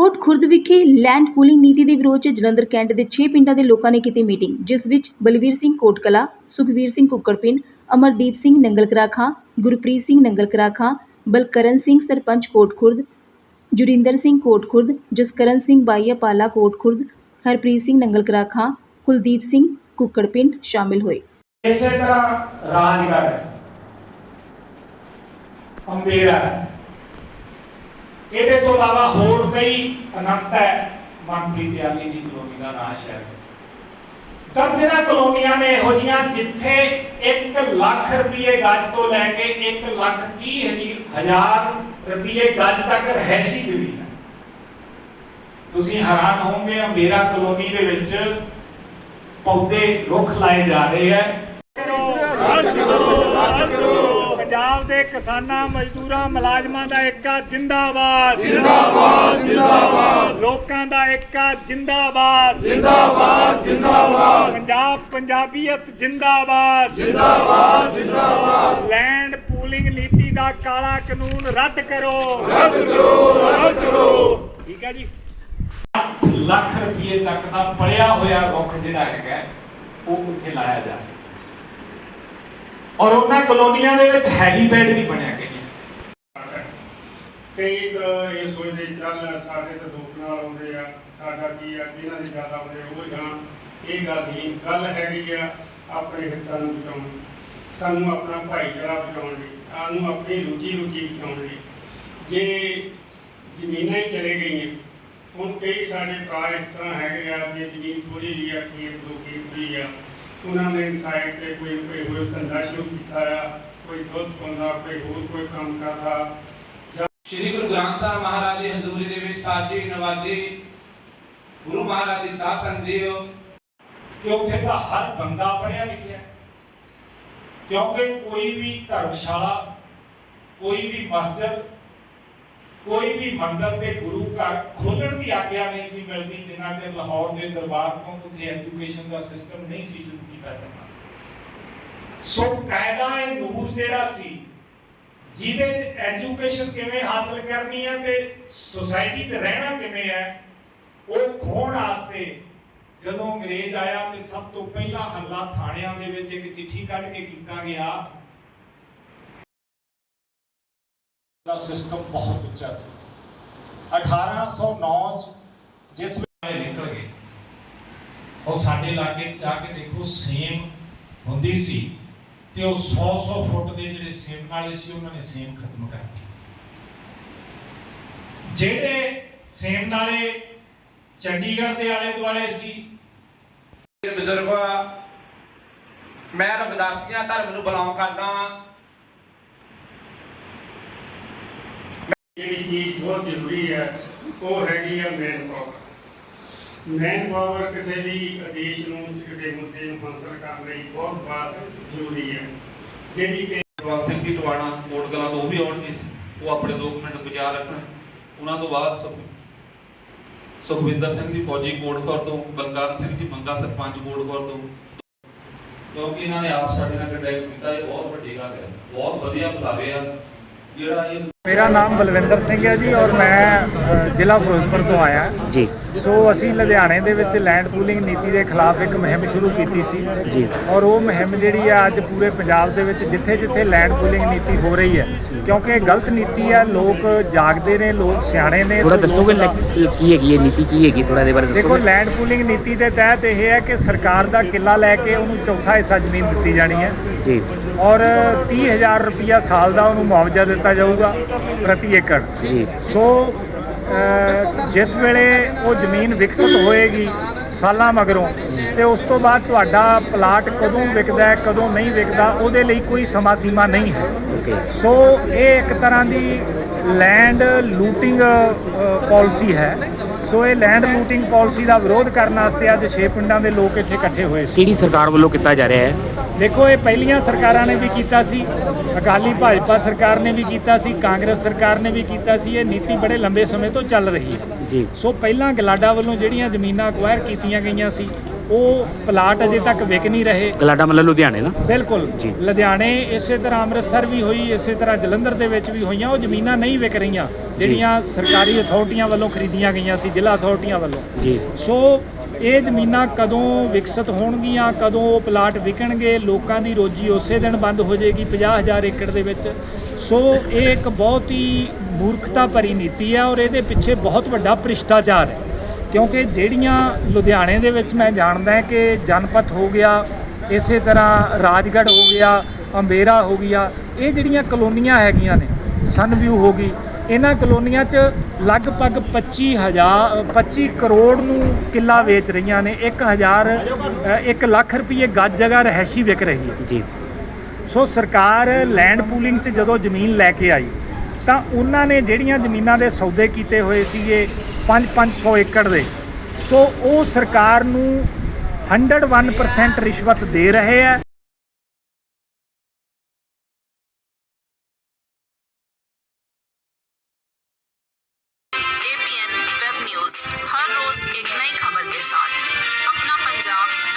ਕੋਟ ਖੁਰਦ ਵਿਖੇ land pooling ਨੀਤੀ ਦੇ ਵਿਰੋਧ 'ਚ ਜਲੰਧਰ ਕੈਂਟ ਦੇ 6 ਪਿੰਡਾਂ ਦੇ ਲੋਕਾਂ ਨੇ ਕੀਤੀ ਮੀਟਿੰਗ, ਜਿਸ ਵਿੱਚ ਬਲਵੀਰ ਸਿੰਘ ਕੋਟਕਲਾ, ਸੁਖਵੀਰ ਸਿੰਘ ਕੁੱਕੜਪਿੰਡ, ਅਮਰਦੀਪ ਸਿੰਘ ਨੰਗਲਕਰਾ ਖਾਂ ਗੁਰਪ੍ਰੀਤ ਸਿੰਘ ਨੰਗਲਕਰਾ ਖਾਂ ਬਲਕਰਨ ਸਿੰਘ ਸਰਪੰਚ ਕੋਟ ਖੁਰਦ, ਜੁਰਿੰਦਰ ਸਿੰਘ ਕੋਟ ਖੁਰਦ, ਜਸਕਰਨ ਸਿੰਘ ਬਾਈਆ ਪਾਲਾ ਕੋਟ ਖੁਰਦ, ਹਰਪ੍ਰੀਤ ਸਿੰਘ ਨੰਗਲਕਰਾ ਖਾਂ ਕੁਲਦੀਪ ਸਿੰਘ ਕੁੱਕੜਪਿੰਡ ਸ਼ਾਮਿਲ ਹੋਏ। ਇਸੇ ਤਰ੍ਹਾਂ ਰਾਜਗੜ੍ਹ ਅੰਬੇਰਾ ਇਹਦੇ ਤੋਂ ਇਲਾਵਾ ਹੋਰ ਕਈ ਅਨੰਤ ਹੈ। ਮਨਪ੍ਰੀਤ ਯਾਲੀ ਦੀ ਕਲੋਨੀ ਦਾ ਨਾਂ ਸ਼ਾਇਦ। ਦਰਜਨਾਂ ਕਲੋਨੀਆਂ ਨੇ ਇਹੋ ਜੀਆਂ ਜਿੱਥੇ 1 ਲੱਖ ਰੁਪਏ ਗੱਜ ਤੋਂ ਲੈ ਕੇ 1 ਲੱਖ 30 ਹਜ਼ਾਰ ਰੁਪਏ ਗੱਜ ਤੱਕ ਰਹਿਸ਼ੀ ਜ਼ਮੀਨ ਹੈ। ਤੁਸੀਂ ਹੈਰਾਨ ਹੋਵੋਗੇ ਅੰਬੇਰਾ ਕਲੋਨੀ ਦੇ ਵਿੱਚ ਪੌਦੇ ਰੁੱਖ ਲਾਏ ਜਾ ਰਹੇ ਹੈ। ਪੰਜਾਬ ਦੇ ਕਿਸਾਨਾਂ ਮਜ਼ਦੂਰਾਂ ਮੁਲਾਜ਼ਮਾਂ ਦਾ ਏਕਾ ਜਿੰਦਾਬਾਦ। ਜਿੰਦਾਬਾਦ ਜਿੰਦਾਬਾਦ। ਲੋਕਾਂ ਦਾ ਏਕਾ ਜਿੰਦਾਬਾਦ। ਜਿੰਦਾਬਾਦ ਜਿੰਦਾਬਾਦ। ਪੰਜਾਬ ਪੰਜਾਬੀਅਤ ਜਿੰਦਾਬਾਦ। ਜਿੰਦਾਬਾਦ ਜਿੰਦਾਬਾਦ। ਲੈਂਡ ਪੂਲਿੰਗ ਨੀਤੀ ਦਾ ਕਾਲਾ ਕਾਨੂੰਨ ਰੱਦ ਕਰੋ। ਰੱਦ ਕਰੋ ਰੱਦ ਕਰੋ। ਠੀਕ ਹੈ ਜੀ। 8 ਲੱਖ ਰੁਪਏ ਤੱਕ ਦਾ ਪੜਿਆ ਹੋਇਆ ਰੁੱਖ ਜਿਹੜਾ ਹੈਗਾ ਉਹ ਉੱਥੇ ਲਾਇਆ ਜਾ ਰਿਹਾ ਔਰ ਉਹਨਾਂ ਕਲੋਨੀਆਂ ਦੇ ਵਿੱਚ ਹੈਲੀਪੈਡ ਵੀ ਬਣਿਆ ਗਿਆ ਕਈ ਤਾਂ ਇਹ ਸੋਚਦੇ, ਚੱਲ ਸਾਡੇ ਤਾਂ ਦੁੱਖ ਨਾਲ ਆਉਂਦੇ ਆ, ਸਾਡਾ ਕੀ ਆ, ਕਿਹਨਾਂ ਦੇ ਜ਼ਿਆਦਾ ਆਉਂਦੇ ਉਹ ਜਾਂ ਇਹ ਗੱਲ ਨਹੀਂ, ਗੱਲ ਹੈਗੀ ਆ ਆਪਣੇ ਹਿੱਤਾਂ ਨੂੰ ਬਚਾਉਣ ਦੀ। ਸਾਨੂੰ ਆਪਣਾ ਭਾਈਚਾਰਾ ਬਚਾਉਣ ਲਈ ਸਾਨੂੰ ਆਪਣੀ ਰੋਜੀ ਰੋਟੀ ਬਚਾਉਣ ਲਈ ਜੇ ਜ਼ਮੀਨਾਂ ਹੀ ਚਲੇ ਗਈਆਂ, ਹੁਣ ਕਈ ਸਾਡੇ ਭਰਾ ਇਸ ਤਰ੍ਹਾਂ ਹੈਗੇ ਆ, ਜੇ ਜ਼ਮੀਨ ਥੋੜੀ ਵੀ ਆ ਖੇਤ ਦੋ ਖੇਤ ਵੀ ਆ ਉਹਨਾਂ ਨੇ ਸਾਈਡ ਤੇ ਕੋਈ ਕੋਈ ਹੋਰ ਧੰਦਾ ਸ਼ੁਰੂ ਕੀਤਾ ਆ ਕੋਈ ਦੁੱਧ ਪਾਉਂਦਾ ਕੋਈ ਹੋਰ ਕੋਈ ਕੰਮ ਕਰਦਾ ਸ਼੍ਰੀ ਗੁਰੂ ਗ੍ਰੰਥ ਸਾਹਿਬ ਮਹਾਰਾਜ ਦੀ ਹਜ਼ੂਰੀ ਦੇ ਵਿੱਚ ਸਾਜੀ ਨਵਾਜੀ ਗੁਰੂ ਮਹਾਰਾਜ ਦੀ ਸਾਧ ਸੰਗਤ ਜੀਓ ਕਿ ਉੱਥੇ ਤਾਂ ਹਰ ਬੰਦਾ ਪੜਿਆ ਲਿਖਿਆ। ਕਿਉਂਕਿ ਕੋਈ ਵੀ ਧਰਮਸ਼ਾਲਾ ਕੋਈ ਵੀ ਮਸਜਿਦ ਕੋਈ ਵੀ ਮੰਦਰ ਤੇ ਗੁਰੂ ਘਰ ਖੋਲਣ ਦੀ ਆਗਿਆ ਨਹੀਂ ਸੀ ਮਿਲਦੀ, ਜਿੰਨਾ ਚਿਰ ਲਾਹੌਰ ਦੇ ਦਰਬਾਰ ਤੋਂ ਉੱਥੇ ਐਜੂਕੇਸ਼ਨ ਦਾ ਸਿਸਟਮ ਨਹੀਂ ਸੀ ਸ਼ੁਰੂ ਕੀਤਾ ਜਾਂਦਾ। ਸੋ ਕਾਇਦਾ ਇਹ ਨੂਰ ਜਿਹੜਾ ਸੀ, ਜਿਹਦੇ ਚ ਐਜੂਕੇਸ਼ਨ ਕਿਵੇਂ ਹਾਸਲ ਕਰਨੀ ਹੈ ਤੇ ਸੁਸਾਇਟੀ 'ਚ ਰਹਿਣਾ ਕਿਵੇਂ ਹੈ, ਉਹ ਖੋਣ ਵਾਸਤੇ ਜਦੋਂ ਅੰਗਰੇਜ਼ ਆਇਆ ਤੇ ਸਭ ਤੋਂ ਪਹਿਲਾ ਹੱਲਾ ਥਾਣਿਆਂ ਦੇ ਵਿੱਚ ਇੱਕ ਚਿੱਠੀ ਕੱਢ ਕੇ ਕੀਤਾ ਗਿਆ ਦਾ ਸਿਸਟਮ ਬਹੁਤ ਉੱਚਾ ਸੀ। 1809 ਚ ਜਿਸ ਵੇਲੇ ਨਿਕਲ ਗਏ। ਉਹ ਸਾਡੇ ਇਲਾਕੇ 'ਚ ਜਾ ਕੇ ਦੇਖੋ ਸੇਮ ਹੁੰਦੀ ਸੀ ਤੇ ਉਹ 100 100 ਫੁੱਟ ਦੇ ਜਿਹੜੇ ਸੇਮ ਨਾਲੇ ਸੀ ਉਹਨਾਂ ਨੇ ਸੇਮ ਖਤਮ ਕਰ ਦਿੱਤੇ। ਜਿਹੜੇ ਸੇਮ ਨਾਲੇ ਚੰਡੀਗੜ੍ਹ ਦੇ ਆਲੇ ਦੁਆਲੇ ਸੀ ਬਜ਼ੁਰਗੋ ਮੈਂ ਰਵਿਦਾਸੀਆ ਧਰਮ ਨੂੰ ਬਿਲੋਂਗ ਕਰਦਾ ਹਾਂ। ਜਿਹੜੀ ਚੀਜ਼ ਬਹੁਤ ਜ਼ਰੂਰੀ ਹੈ, ਉਹ ਹੈਗੀ ਆ ਮੈਨ ਪਾਵਰ ਮੈਨ ਪਾਵਰ ਕਿਸੇ ਵੀ ਆਦੇਸ਼ ਨੂੰ, ਕਿਸੇ ਮੁੱਦੇ ਨੂੰ ਹਾਸਲ ਕਰਨ ਲਈ ਬਹੁਤ ਬਾਤ ਜ਼ਰੂਰੀ ਹੈ। ਜਿਹੜੀ ਕਿ ਜਗਵੰਤ ਸਿੰਘ ਜੀ ਟਵਾਣਾ ਕੋਟ ਤੋਂ ਵੀ ਆਉਣਗੇ, ਉਹ ਆਪਣੇ 2 ਮਿੰਟ ਵਿਚਾਰ ਰੱਖਣ। ਉਹਨਾਂ ਤੋਂ ਬਾਅਦ ਸੁਖਵਿੰਦਰ ਸਿੰਘ ਜੀ ਫੌਜੀ ਕੋਟਖੌਰ ਤੋਂ ਬਲਕਾਨ ਸਿੰਘ ਜੀ ਮੰਗਾ ਸਰਪੰਚ ਕੋਟਖੌਰ ਤੋਂ। ਕਿਉਂਕਿ ਇਹਨਾਂ ਨੇ ਆਪ ਸਾਡੇ ਨਾਲ ਕੰਟੈਕਟ ਕੀਤਾ, ਇਹ ਬਹੁਤ ਵੱਡੀ ਗੱਲ ਹੈ। ਬਹੁਤ ਵਧੀਆ ਬੁਲਾਵੇ ਆ, ਜਿਹੜਾ ਇਹ ਮੇਰਾ ਨਾਮ ਬਲਵਿੰਦਰ ਸਿੰਘ ਹੈ ਜੀ ਔਰ ਮੈਂ ਜ਼ਿਲ੍ਹਾ ਫਿਰੋਜ਼ਪੁਰ ਤੋਂ ਆਇਆ। ਜੀ। ਸੋ ਅਸੀਂ ਲੁਧਿਆਣੇ ਦੇ ਵਿੱਚ ਲੈਂਡ ਪੂਲਿੰਗ ਨੀਤੀ ਦੇ ਖਿਲਾਫ ਇੱਕ ਮੁਹਿੰਮ ਸ਼ੁਰੂ ਕੀਤੀ ਸੀ। ਜੀ। ਔਰ ਉਹ ਮੁਹਿੰਮ ਜਿਹੜੀ ਆ ਅੱਜ ਪੂਰੇ ਪੰਜਾਬ ਦੇ ਵਿੱਚ ਜਿੱਥੇ-ਜਿੱਥੇ ਲੈਂਡ ਪੂਲਿੰਗ ਨੀਤੀ ਹੋ ਰਹੀ ਹੈ ਕਿਉਂਕਿ ਇਹ ਗਲਤ ਨੀਤੀ ਹੈ ਲੋਕ ਜਾਗਦੇ ਨੇ ਲੋਕ ਸਿਆਣੇ ਨੇ ਥੋੜਾ ਦੱਸੋਗੇ ਕੀ ਹੈਗੀ ਇਹ ਨੀਤੀ ਕੀ ਹੈਗੀ ਥੋੜਾ ਦੇ ਬਾਰੇ ਦੇਖੋ ਦੱਸੋਗੇ ਲੈਂਡ ਪੂਲਿੰਗ ਨੀਤੀ ਦੇ ਤਹਿਤ ਇਹ ਹੈ ਕਿ ਸਰਕਾਰ ਦਾ ਕਿੱਲਾ ਲੈ ਕੇ ਉਹਨੂੰ ਚੌਥਾ ਹਿੱਸਾ ਜ਼ਮੀਨ ਦਿੱਤੀ ਜਾਣੀ ਹੈ। ਜੀ। ਔਰ 30000 ਰੁਪਇਆ ਸਾਲ ਦਾ ਉਹਨੂੰ ਮੁਆਵਜ਼ਾ ਦਿੱਤਾ ਜਾਊਗਾ। ਪ੍ਰਤੀ ਏਕੜ। ਜੀ। ਸੋ ਜਿਸ ਵੇਲੇ ਉਹ ਜ਼ਮੀਨ ਵਿਕਸਿਤ ਹੋਏਗੀ ਸਾਲਾਂ ਮਗਰੋਂ ਤੇ ਉਸ ਤੋਂ ਬਾਅਦ ਤੁਹਾਡਾ ਪਲਾਟ ਕਦੋਂ ਵਿਕਦਾ ਹੈ ਕਦੋਂ ਨਹੀਂ ਵਿਕਦਾ ਉਹਦੇ ਲਈ ਕੋਈ ਸਮਾਂ ਸੀਮਾ ਨਹੀਂ ਹੈ। ਸੋ ਇਹ ਇੱਕ ਤਰ੍ਹਾਂ ਦੀ ਲੈਂਡ ਲੂਟਿੰਗ ਪਾਲਿਸੀ ਹੈ। ਸੋ ਇਹ ਲੈਂਡ ਲੂਟਿੰਗ ਪਾਲਿਸੀ ਦਾ ਵਿਰੋਧ ਕਰਨ ਵਾਸਤੇ ਅੱਜ ਛੇ ਪਿੰਡਾਂ ਦੇ ਲੋਕ ਇੱਥੇ ਇਕੱਠੇ ਹੋਏ ਸੀ। ਕਿਹੜੀ ਸਰਕਾਰ ਵੱਲੋਂ ਕੀਤਾ ਜਾ ਰਿਹਾ ਹੈ? ਦੇਖੋ ਇਹ ਪਹਿਲੀਆਂ ਸਰਕਾਰਾਂ ਨੇ ਵੀ ਕੀਤਾ ਸੀ। ਅਕਾਲੀ ਭਾਜਪਾ ਸਰਕਾਰ ਨੇ ਵੀ ਕੀਤਾ ਸੀ ਕਾਂਗਰਸ ਸਰਕਾਰ ਨੇ ਵੀ ਕੀਤਾ ਸੀ। ਇਹ ਨੀਤੀ ਬੜੇ ਲੰਬੇ ਸਮੇਂ ਤੋਂ ਚੱਲ ਰਹੀ ਹੈ। ਜੀ। ਸੋ ਪਹਿਲਾਂ ਗਲਾਡਾ ਵੱਲੋਂ ਜਿਹੜੀਆਂ ਜ਼ਮੀਨਾਂ ਅਕਵਾਇਰ ਕੀਤੀਆਂ ਗਈਆਂ ਸੀ ਉਹ ਪਲਾਟ ਅਜੇ ਤੱਕ ਵਿਕ ਨਹੀਂ ਰਹੇ। ਗਲਾਡਾ ਮਤਲਬ ਲੁਧਿਆਣੇ ਨਾ? ਬਿਲਕੁਲ। ਜੀ। ਲੁਧਿਆਣੇ ਇਸੇ ਤਰ੍ਹਾਂ ਅੰਮ੍ਰਿਤਸਰ ਵੀ ਹੋਈ ਇਸੇ ਤਰ੍ਹਾਂ ਜਲੰਧਰ ਦੇ ਵਿੱਚ ਵੀ ਹੋਈਆਂ ਉਹ ਜ਼ਮੀਨਾਂ ਨਹੀਂ ਵਿਕ ਰਹੀਆਂ ਜਿਹੜੀਆਂ ਸਰਕਾਰੀ ਅਥਾਰਟੀਆਂ ਵੱਲੋਂ ਖਰੀਦੀਆਂ ਗਈਆਂ ਸੀ ਜ਼ਿਲ੍ਹਾ ਅਥਾਰਟੀਆਂ ਵੱਲੋਂ। ਜੀ। ਸੋ ਇਹ ਜ਼ਮੀਨਾਂ ਕਦੋਂ ਵਿਕਸਿਤ ਹੋਣਗੀਆਂ, ਕਦੋਂ ਉਹ ਪਲਾਟ ਵਿਕਣਗੇ, ਲੋਕਾਂ ਦੀ ਰੋਜੀ ਉਸੇ ਦਿਨ ਬੰਦ ਹੋ ਜਾਏਗੀ 50000 ਏਕੜ ਦੇ ਵਿੱਚ। ਸੋ ਇਹ ਇੱਕ ਬਹੁਤ ਹੀ ਮੂਰਖਤਾ ਭਰੀ ਨੀਤੀ ਹੈ ਔਰ ਇਹਦੇ ਪਿੱਛੇ ਬਹੁਤ ਵੱਡਾ ਭ੍ਰਿਸ਼ਟਾਚਾਰ ਹੈ। ਕਿਉਂਕਿ ਜਿਹੜੀਆਂ ਲੁਧਿਆਣੇ ਦੇ ਵਿੱਚ ਮੈਂ ਜਾਣਦਾ ਕਿ ਜਨਪਥ ਹੋ ਗਿਆ, ਇਸੇ ਤਰ੍ਹਾਂ ਰਾਜਗੜ੍ਹ ਹੋ ਗਿਆ, ਅੰਬੇਰਾ ਹੋ ਗਿਆ, ਇਹ ਜਿਹੜੀਆਂ ਕਲੋਨੀਆਂ ਹੈਗੀਆਂ ਨੇ, ਸਨਵਿਊ ਹੋ ਗਈ ਇਹਨਾਂ ਕਲੋਨੀਆਂ 'ਚ ਲਗਭਗ 25000 25 ਕਰੋੜ ਨੂੰ ਕਿੱਲਾ ਵੇਚ ਰਹੀਆਂ ਨੇ। 1000 1 ਲੱਖ ਰੁਪਏ ਗੱਜ ਜਗ੍ਹਾ ਰਹਿਸ਼ੀ ਵਿਕ ਰਹੀ ਹੈ। ਜੀ। ਸੋ ਸਰਕਾਰ ਲੈਂਡ ਪੂਲਿੰਗ 'ਚ ਜਦੋਂ ਜ਼ਮੀਨ ਲੈ ਕੇ ਆਈ ਤਾਂ ਉਹਨਾਂ ਨੇ ਜਿਹੜੀਆਂ ਜ਼ਮੀਨਾਂ ਦੇ ਸੌਦੇ ਕੀਤੇ ਹੋਏ ਸੀਗੇ 5-500 ਏਕੜ ਦੇ ਸੋ ਉਹ ਸਰਕਾਰ ਨੂੰ 101% ਰਿਸ਼ਵਤ ਦੇ ਰਹੇ ਆ।